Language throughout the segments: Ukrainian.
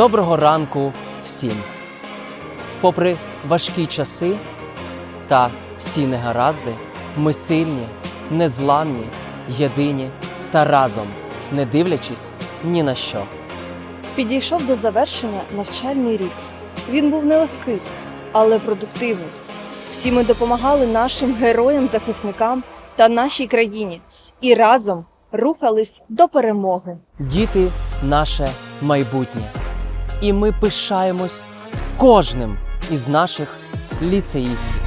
Доброго ранку всім! Попри важкі часи та всі негаразди, ми сильні, незламні, єдині та разом, не дивлячись ні на що. Підійшов до завершення навчальний рік. Він був нелегкий, але продуктивний. Всі ми допомагали нашим героям-захисникам та нашій країні і разом рухались до перемоги. Діти наше майбутнє. І ми пишаємось кожним із наших ліцеїстів.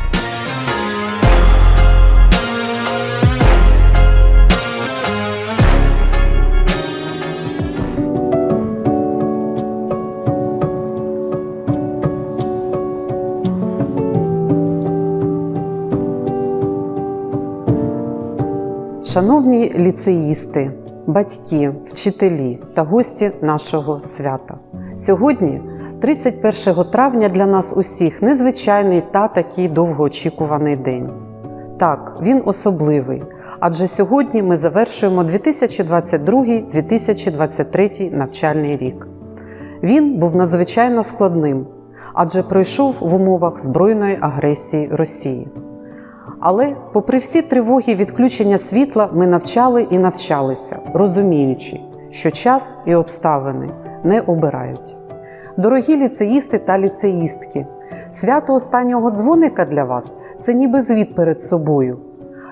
Шановні ліцеїсти, батьки, вчителі та гості нашого свята. Сьогодні, 31 травня, для нас усіх незвичайний та такий довгоочікуваний день. Так, він особливий, адже сьогодні ми завершуємо 2022-2023 навчальний рік. Він був надзвичайно складним, адже пройшов в умовах збройної агресії Росії. Але, попри всі тривоги відключення світла, ми навчали і навчалися, розуміючи, що час і обставини не обирають. Дорогі ліцеїсти та ліцеїстки, свято останнього дзвоника для вас це ніби звіт перед собою,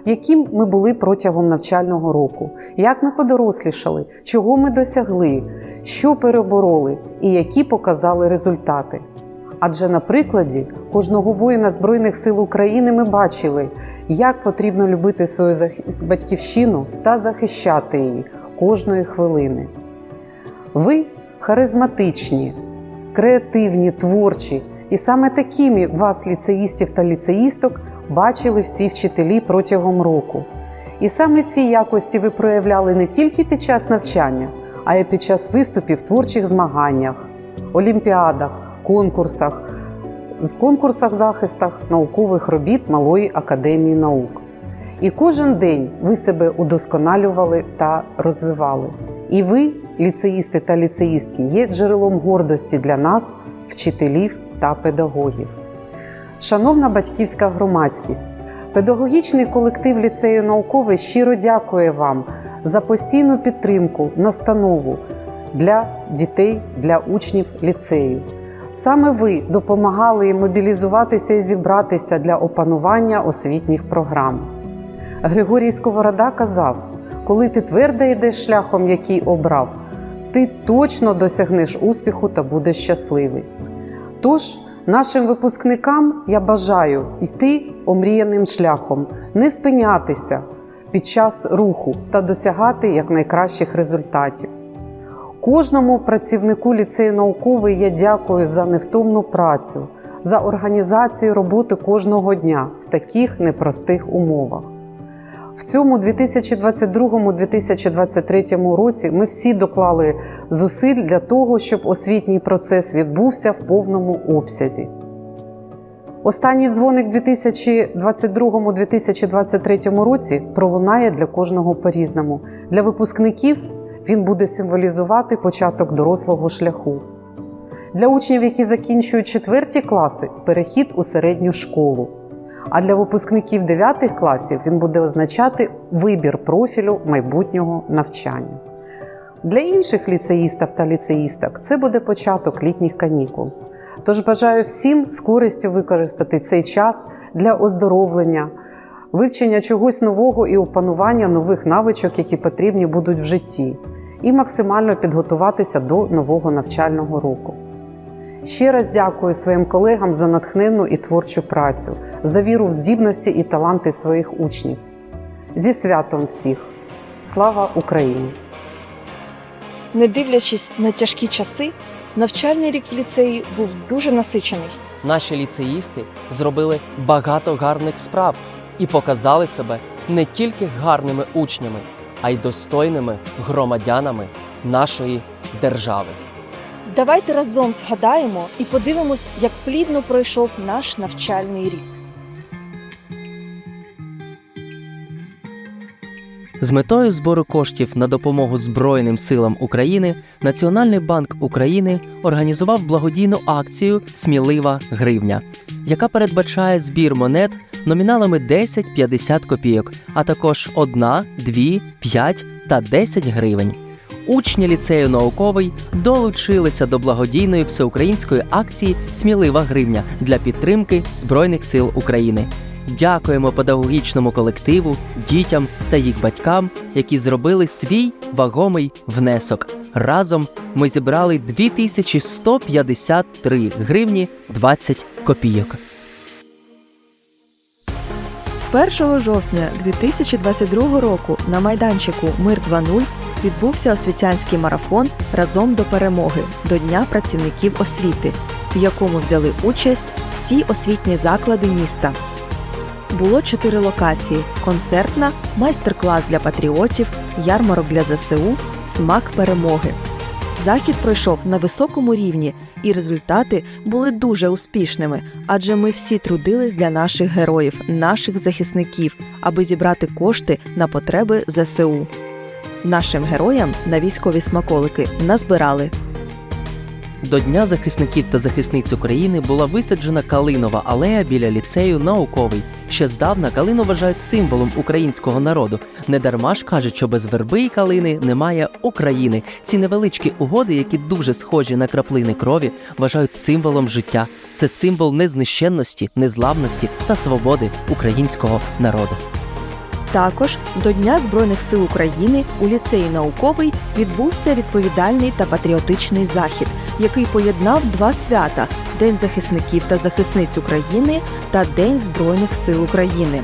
яким ми були протягом навчального року, як ми подорослішали, чого ми досягли, що перебороли і які показали результати. Адже на прикладі кожного воїна Збройних сил України ми бачили, як потрібно любити свою батьківщину та захищати її кожної хвилини. Ви харизматичні, креативні, творчі, і саме такими вас, ліцеїстів та ліцеїсток, бачили всі вчителі протягом року. І саме ці якості ви проявляли не тільки під час навчання, а й під час виступів в творчих змаганнях, олімпіадах, конкурсах, конкурсах захистах наукових робіт Малої академії наук. І кожен день ви себе удосконалювали та розвивали. І ви, ліцеїсти та ліцеїстки, є джерелом гордості для нас, вчителів та педагогів. Шановна батьківська громадськість, педагогічний колектив ліцею науковий щиро дякує вам за постійну підтримку, настанову для дітей, для учнів ліцею. Саме ви допомагали їм мобілізуватися і зібратися для опанування освітніх програм. Григорій Сковорода казав: коли ти твердо йдеш шляхом, який обрав, ти точно досягнеш успіху та будеш щасливий. Тож, нашим випускникам я бажаю йти омріяним шляхом, не спинятися під час руху та досягати якнайкращих результатів. Кожному працівнику ліцею науковий я дякую за невтомну працю, за організацію роботи кожного дня в таких непростих умовах. В цьому 2022-2023 році ми всі доклали зусиль для того, щоб освітній процес відбувся в повному обсязі. Останній дзвоник у 2022-2023 році пролунає для кожного по-різному. Для випускників він буде символізувати початок дорослого шляху. Для учнів, які закінчують четверті класи, перехід у середню школу. А для випускників 9 класів він буде означати вибір профілю майбутнього навчання. Для інших ліцеїстів та ліцеїсток це буде початок літніх канікул. Тож бажаю всім з користю використати цей час для оздоровлення, вивчення чогось нового і опанування нових навичок, які потрібні будуть в житті, і максимально підготуватися до нового навчального року. Ще раз дякую своїм колегам за натхненну і творчу працю, за віру в здібності і таланти своїх учнів. Зі святом всіх! Слава Україні! Не дивлячись на тяжкі часи, навчальний рік в ліцеї був дуже насичений. Наші ліцеїсти зробили багато гарних справ і показали себе не тільки гарними учнями, а й достойними громадянами нашої держави. Давайте разом згадаємо і подивимось, як плідно пройшов наш навчальний рік. З метою збору коштів на допомогу Збройним силам України Національний банк України організував благодійну акцію Смілива гривня, яка передбачає збір монет номіналами 10, 50 копійок, а також 1, 2, 5 та 10 гривень. Учні ліцею науковий долучилися до благодійної всеукраїнської акції Смілива гривня для підтримки Збройних сил України. Дякуємо педагогічному колективу, дітям та їх батькам, які зробили свій вагомий внесок. Разом ми зібрали 2153 гривні 20 копійок. 1 жовтня 2022 року на майданчику Мир 2.0 відбувся освітянський марафон разом до перемоги до Дня працівників освіти, в якому взяли участь всі освітні заклади міста. Було чотири локації: концертна, майстер-клас для патріотів, ярмарок для ЗСУ, смак перемоги. Захід пройшов на високому рівні, і результати були дуже успішними, адже ми всі трудились для наших героїв, наших захисників, аби зібрати кошти на потреби ЗСУ. Нашим героям на військові смаколики назбирали. До Дня захисників та захисниць України була висаджена калинова алея біля ліцею науковий. Ще здавна калину вважають символом українського народу. Недарма ж кажуть, що без верби і калини немає України. Ці невеличкі угоди, які дуже схожі на краплини крові, вважають символом життя. Це символ незнищенності, незламності та свободи українського народу. Також до Дня Збройних сил України у ліцеї науковий відбувся відповідальний та патріотичний захід, який поєднав два свята: День захисників та захисниць України та День Збройних сил України.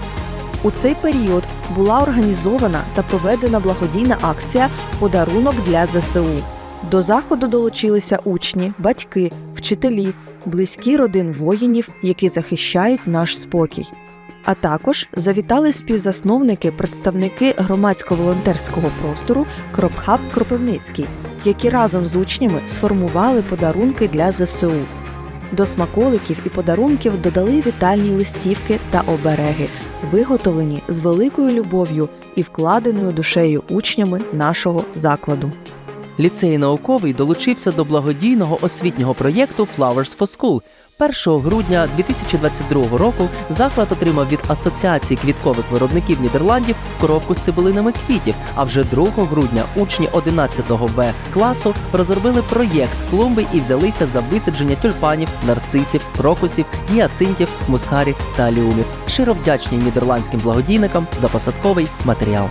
У цей період була організована та проведена благодійна акція Подарунок для ЗСУ. До заходу долучилися учні, батьки, вчителі, близькі родин воїнів, які захищають наш спокій. А також завітали співзасновники, представники громадсько-волонтерського простору Кропхаб Кропивницький, які разом з учнями сформували подарунки для ЗСУ. До смаколиків і подарунків додали вітальні листівки та обереги, виготовлені з великою любов'ю і вкладеною душею учнями нашого закладу. Ліцей науковий долучився до благодійного освітнього проєкту Flowers for School. 1 грудня 2022 року заклад отримав від Асоціації квіткових виробників Нідерландів коробку з цибулинами квітів. А вже 2 грудня учні 11-го Б класу розробили проєкт клумби і взялися за висадження тюльпанів, нарцисів, крокусів, гіацинтів, мусхарів та аліумів. Широ вдячні нідерландським благодійникам за посадковий матеріал.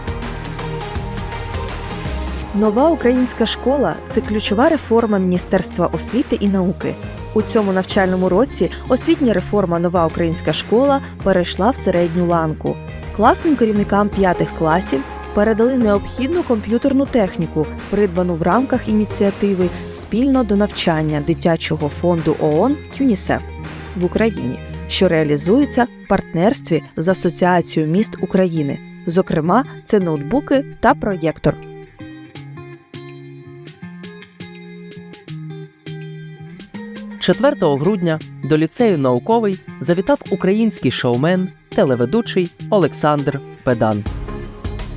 Нова українська школа це ключова реформа Міністерства освіти і науки. У цьому навчальному році освітня реформа Нова українська школа перейшла в середню ланку. Класним керівникам п'ятих класів передали необхідну комп'ютерну техніку, придбану в рамках ініціативи спільно до навчання дитячого фонду ООН ЮНІСЕФ в Україні, що реалізується в партнерстві з Асоціацією міст України. Зокрема, це ноутбуки та проєктор. – 4 грудня до ліцею науковий завітав український шоумен, телеведучий Олександр Педан.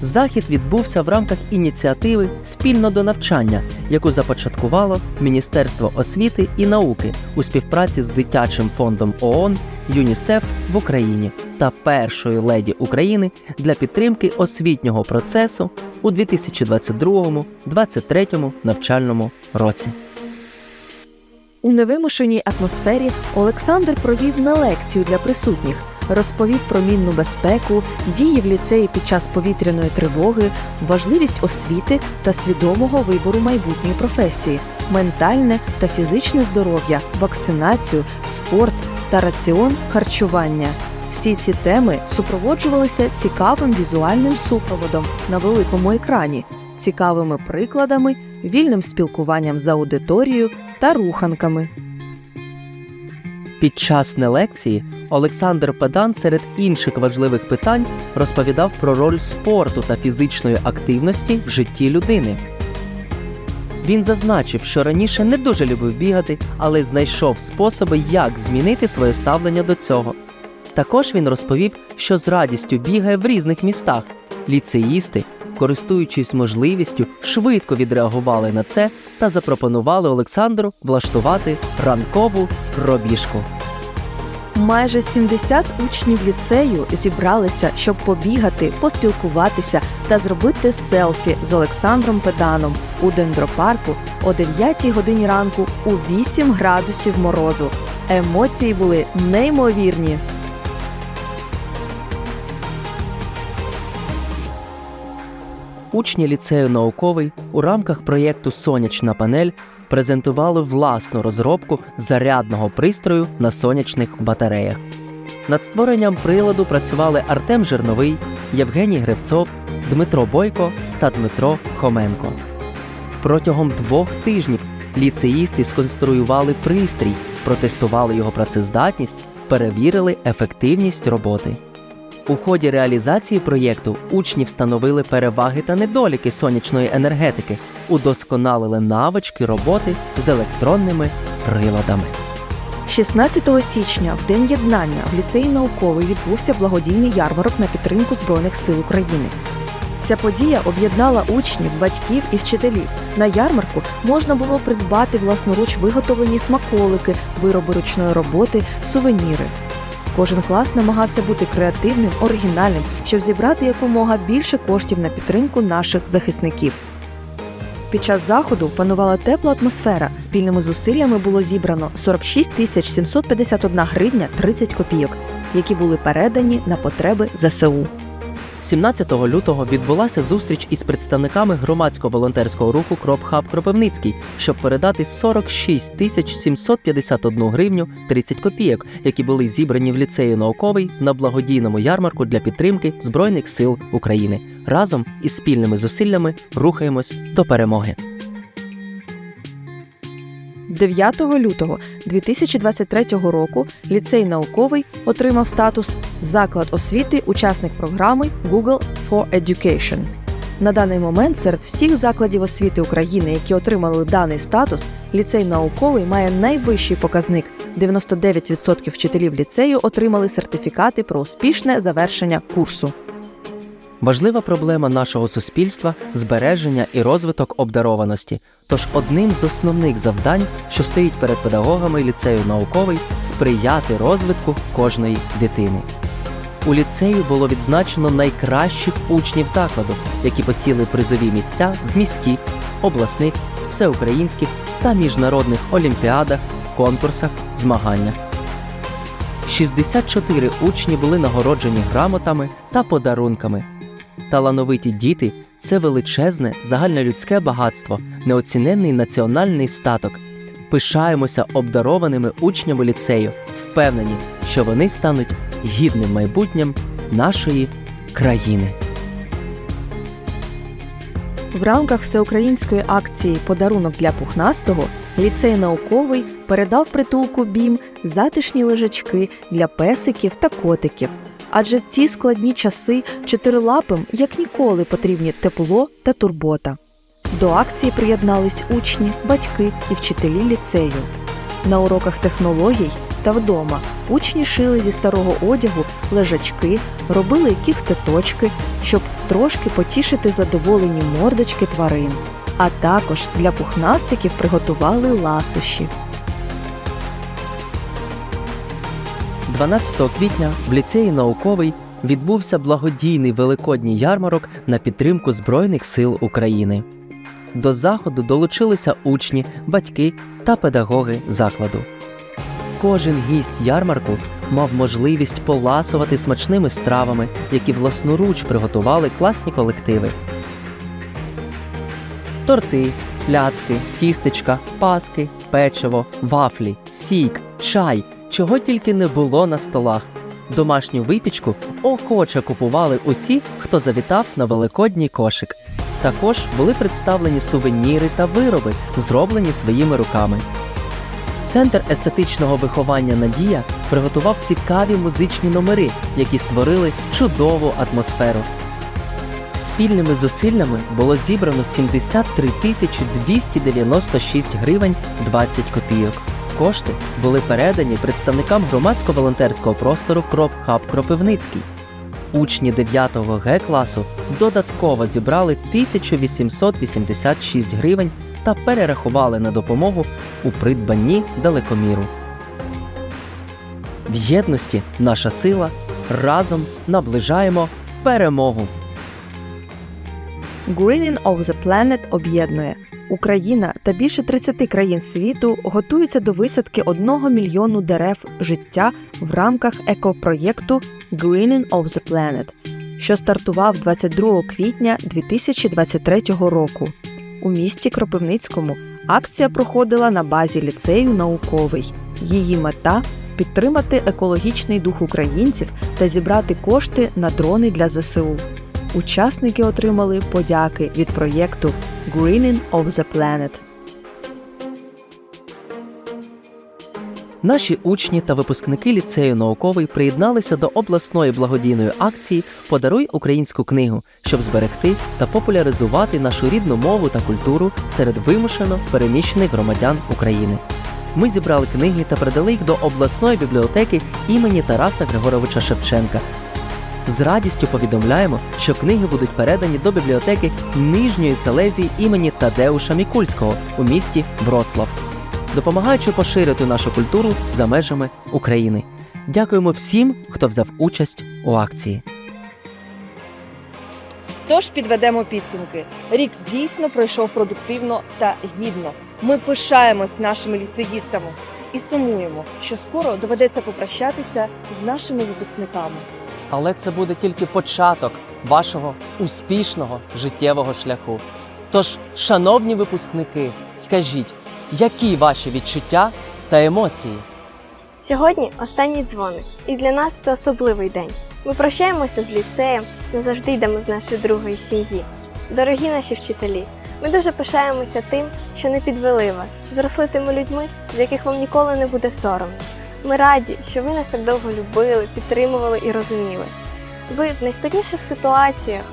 Захід відбувся в рамках ініціативи Спільно до навчання, яку започаткувало Міністерство освіти і науки у співпраці з дитячим фондом ООН ЮНІСЕФ в Україні та першою леді України для підтримки освітнього процесу у 2022-2023 навчальному році. У невимушеній атмосфері Олександр провів на лекцію для присутніх, розповів про мінну безпеку, дії в ліцеї під час повітряної тривоги, важливість освіти та свідомого вибору майбутньої професії, ментальне та фізичне здоров'я, вакцинацію, спорт та раціон харчування. Всі ці теми супроводжувалися цікавим візуальним супроводом на великому екрані, цікавими прикладами, вільним спілкуванням з аудиторією та руханками. Під час нелекції Олександр Педан серед інших важливих питань розповідав про роль спорту та фізичної активності в житті людини. Він зазначив, що раніше не дуже любив бігати, але знайшов способи, як змінити своє ставлення до цього. Також він розповів, що з радістю бігає в різних містах. Ліцеїсти, користуючись можливістю, швидко відреагували на це та запропонували Олександру влаштувати ранкову пробіжку. Майже 70 учнів ліцею зібралися, щоб побігати, поспілкуватися та зробити селфі з Олександром Педаном у дендропарку о 9 годині ранку у 8 градусів морозу. Емоції були неймовірні. Учні ліцею науковий у рамках проєкту Сонячна панель презентували власну розробку зарядного пристрою на сонячних батареях. Над створенням приладу працювали Артем Жирновий, Євгеній Гревцов, Дмитро Бойко та Дмитро Хоменко. Протягом двох тижнів ліцеїсти сконструювали пристрій, протестували його працездатність, перевірили ефективність роботи. У ході реалізації проєкту учні встановили переваги та недоліки сонячної енергетики, удосконалили навички роботи з електронними приладами. 16 січня, в День єднання, в ліцеї науковий відбувся благодійний ярмарок на підтримку Збройних сил України. Ця подія об'єднала учнів, батьків і вчителів. На ярмарку можна було придбати власноруч виготовлені смаколики, вироби ручної роботи, сувеніри. Кожен клас намагався бути креативним, оригінальним, щоб зібрати якомога більше коштів на підтримку наших захисників. Під час заходу панувала тепла атмосфера. Спільними зусиллями було зібрано 46 тисяч 751 гривня 30 копійок, які були передані на потреби ЗСУ. 17 лютого відбулася зустріч із представниками громадського волонтерського руху Кропхаб Кропивницький, щоб передати 46 тисяч 751 гривню 30 копійок, які були зібрані в ліцеї науковий на благодійному ярмарку для підтримки Збройних сил України. Разом із спільними зусиллями рухаємось до перемоги. 9 лютого 2023 року ліцей науковий отримав статус заклад освіти, учасник програми Google for Education. На даний момент серед всіх закладів освіти України, які отримали даний статус, ліцей науковий має найвищий показник. 99% вчителів ліцею отримали сертифікати про успішне завершення курсу. Важлива проблема нашого суспільства збереження і розвиток обдарованості. Тож одним з основних завдань, що стоїть перед педагогами ліцею науковий, сприяти розвитку кожної дитини. У ліцеї було відзначено найкращих учнів закладу, які посіли призові місця в міських, обласних, всеукраїнських та міжнародних олімпіадах, конкурсах, змаганнях. 64 учні були нагороджені грамотами та подарунками. Талановиті діти це величезне загальнолюдське багатство, неоціненний національний статок. Пишаємося обдарованими учнями ліцею, впевнені, що вони стануть гідним майбутнім нашої країни. В рамках всеукраїнської акції Подарунок для пухнастого ліцей науковий передав притулку БІМ затишні лежачки для песиків та котиків. Адже в ці складні часи чотирилапим як ніколи потрібні тепло та турбота. До акції приєднались учні, батьки і вчителі ліцею. На уроках технологій та вдома учні шили зі старого одягу лежачки, робили кіхтеточки, щоб трошки потішити задоволені мордочки тварин. А також для пухнастиків приготували ласощі. 12 квітня в ліцеї науковий відбувся благодійний великодній ярмарок на підтримку Збройних сил України. До заходу долучилися учні, батьки та педагоги закладу. Кожен гість ярмарку мав можливість поласувати смачними стравами, які власноруч приготували класні колективи. Торти, пляцки, тістечка, паски, печиво, вафлі, сік, чай, чого тільки не було на столах. Домашню випічку охоче купували усі, хто завітав на великодній кошик. Також були представлені сувеніри та вироби, зроблені своїми руками. Центр естетичного виховання Надія приготував цікаві музичні номери, які створили чудову атмосферу. Спільними зусиллями було зібрано 73 тисячі 296 гривень 20 копійок. Кошти були передані представникам громадсько-волонтерського простору Кроп Хаб Кропивницький. учні 9 Г класу додатково зібрали 1886 гривень та перерахували на допомогу у придбанні далекоміру. В єдності наша сила разом наближаємо перемогу. Greening of the Planet об'єднує. Україна та більше 30 країн світу готуються до висадки 1 мільйону дерев життя в рамках екопроєкту Greening of the Planet, що стартував 22 квітня 2023 року. У місті Кропивницькому акція проходила на базі ліцею науковий. Її мета підтримати екологічний дух українців та зібрати кошти на дрони для ЗСУ. Учасники отримали подяки від проєкту Greening of the Planet. Наші учні та випускники ліцею науковий приєдналися до обласної благодійної акції Подаруй українську книгу, щоб зберегти та популяризувати нашу рідну мову та культуру серед вимушено переміщених громадян України. Ми зібрали книги та передали їх до обласної бібліотеки імені Тараса Григоровича Шевченка. З радістю повідомляємо, що книги будуть передані до бібліотеки Нижньої Селезії імені Тадеуша Мікульського у місті Вроцлав допомагаючи поширити нашу культуру за межами України. Дякуємо всім, хто взяв участь у акції. Тож підведемо підсумки. Рік дійсно пройшов продуктивно та гідно. Ми пишаємось нашими ліцеїстами і сумуємо, що скоро доведеться попрощатися з нашими випускниками. Але це буде тільки початок вашого успішного життєвого шляху. Тож, шановні випускники, скажіть, які ваші відчуття та емоції? Сьогодні останній дзвоник, і для нас це особливий день. Ми прощаємося з ліцеєм, назавжди йдемо з нашої другої сім'ї. Дорогі наші вчителі, ми дуже пишаємося тим, що не підвели вас, зросли тими людьми, з яких вам ніколи не буде соромно. Ми раді, що ви нас так довго любили, підтримували і розуміли. Ви в найскладніших ситуаціях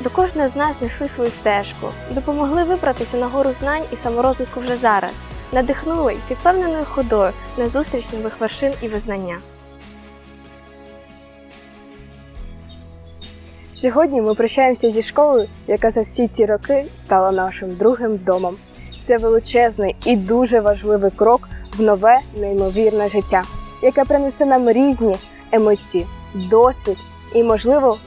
до кожного з нас знайшли свою стежку, допомогли вибратися на гору знань і саморозвитку вже зараз, надихнули йти впевненою ходою на зустріч нових вершин і визнання. Сьогодні ми прощаємося зі школою, яка за всі ці роки стала нашим другим домом. Це величезний і дуже важливий крок в нове неймовірне життя, яке принесе нам різні емоції, досвід і, можливо,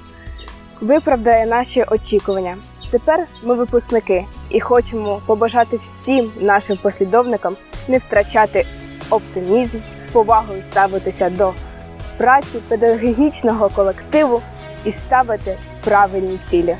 виправдає наші очікування. Тепер ми випускники і хочемо побажати всім нашим послідовникам не втрачати оптимізм, з повагою ставитися до праці педагогічного колективу і ставити правильні цілі.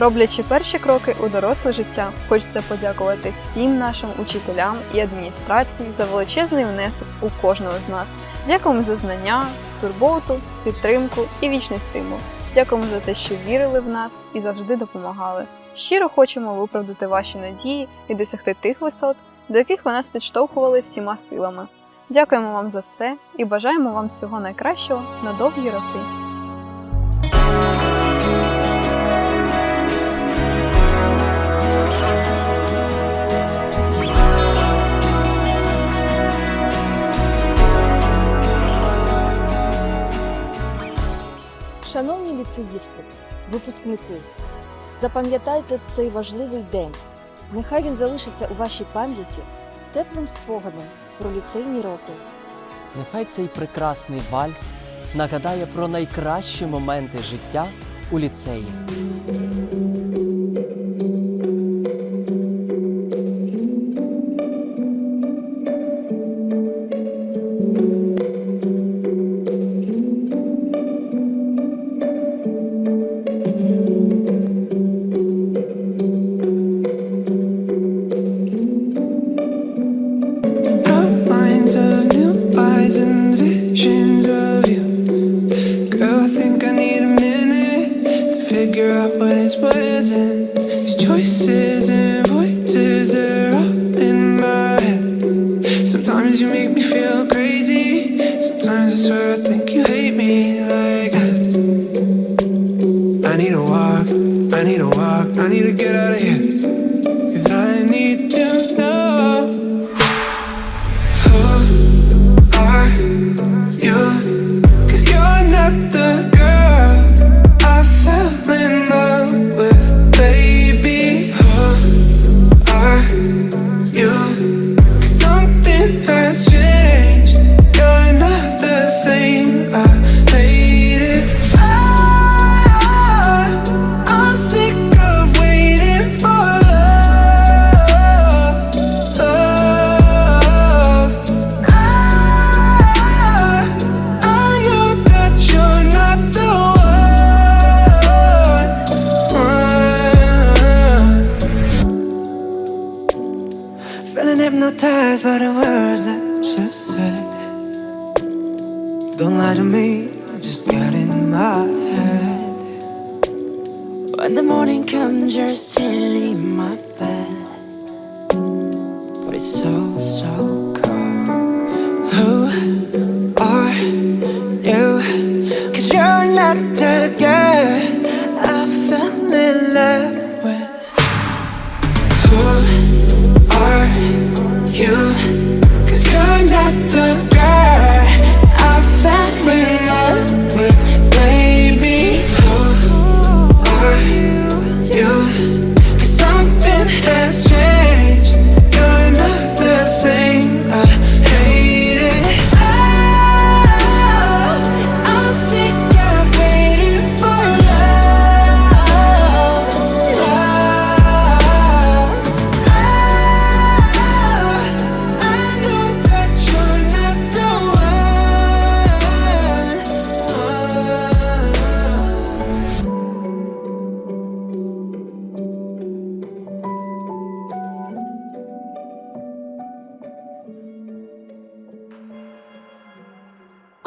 Роблячи перші кроки у доросле життя, хочеться подякувати всім нашим учителям і адміністрації за величезний внесок у кожного з нас. Дякуємо за знання, турботу, підтримку і вічний стимул. Дякуємо за те, що вірили в нас і завжди допомагали. Щиро хочемо виправдати ваші надії і досягти тих висот, до яких ви нас підштовхували всіма силами. Дякуємо вам за все і бажаємо вам всього найкращого на довгі роки. Ліцеїсти, випускники, запам'ятайте цей важливий день. Нехай він залишиться у вашій пам'яті теплим спогадом про ліцейні роки. Нехай цей прекрасний вальс нагадає про найкращі моменти життя у ліцеї.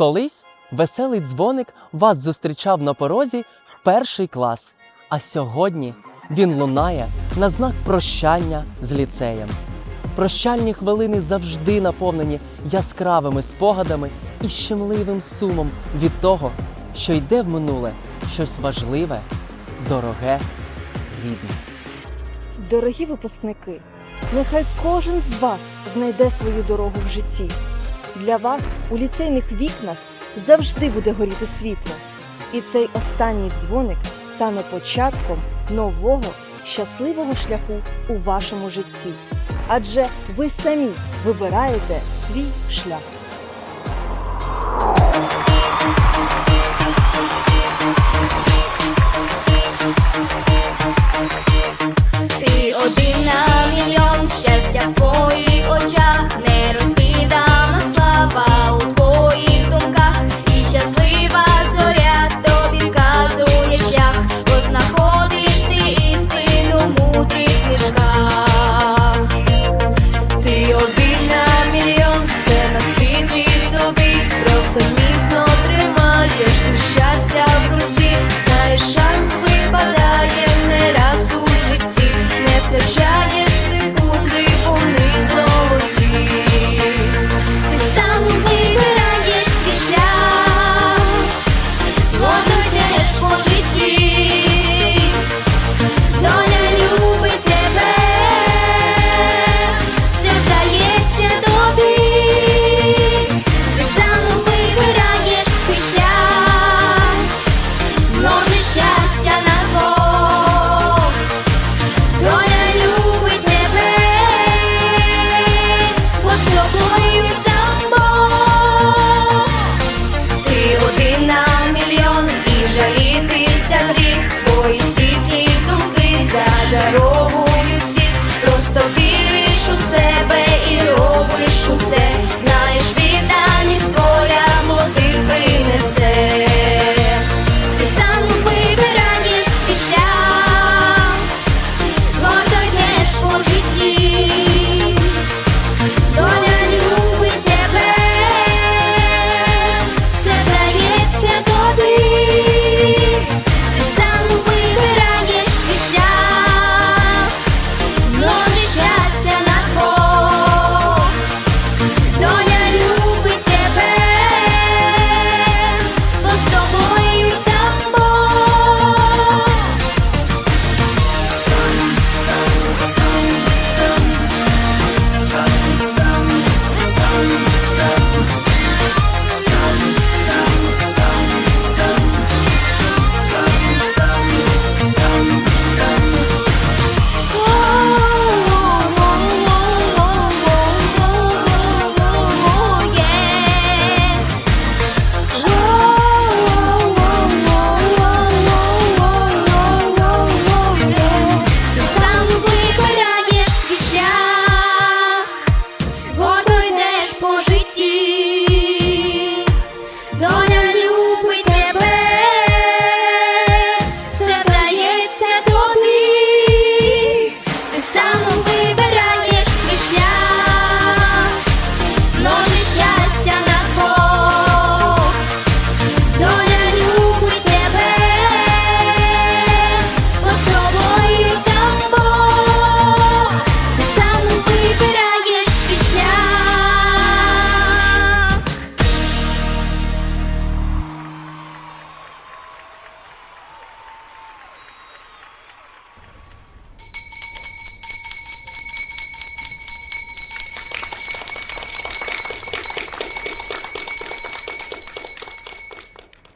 Колись веселий дзвоник вас зустрічав на порозі в перший клас, а сьогодні він лунає на знак прощання з ліцеєм. Прощальні хвилини завжди наповнені яскравими спогадами і щемливим сумом від того, що йде в минуле щось важливе, дороге, рідне. Дорогі випускники, нехай кожен з вас знайде свою дорогу в житті. Для вас у ліцейних вікнах завжди буде горіти світло. І цей останній дзвоник стане початком нового щасливого шляху у вашому житті. Адже ви самі вибираєте свій шлях.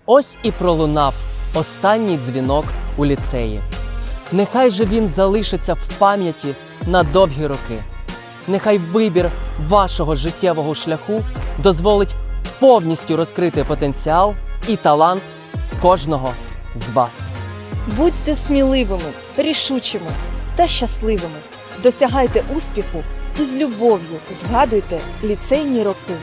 Ось і пролунав останній дзвінок у ліцеї. Нехай же він залишиться в пам'яті на довгі роки. Нехай вибір вашого життєвого шляху дозволить повністю розкрити потенціал і талант кожного з вас. Будьте сміливими, рішучими та щасливими. Досягайте успіху і з любов'ю згадуйте ліцейні роки.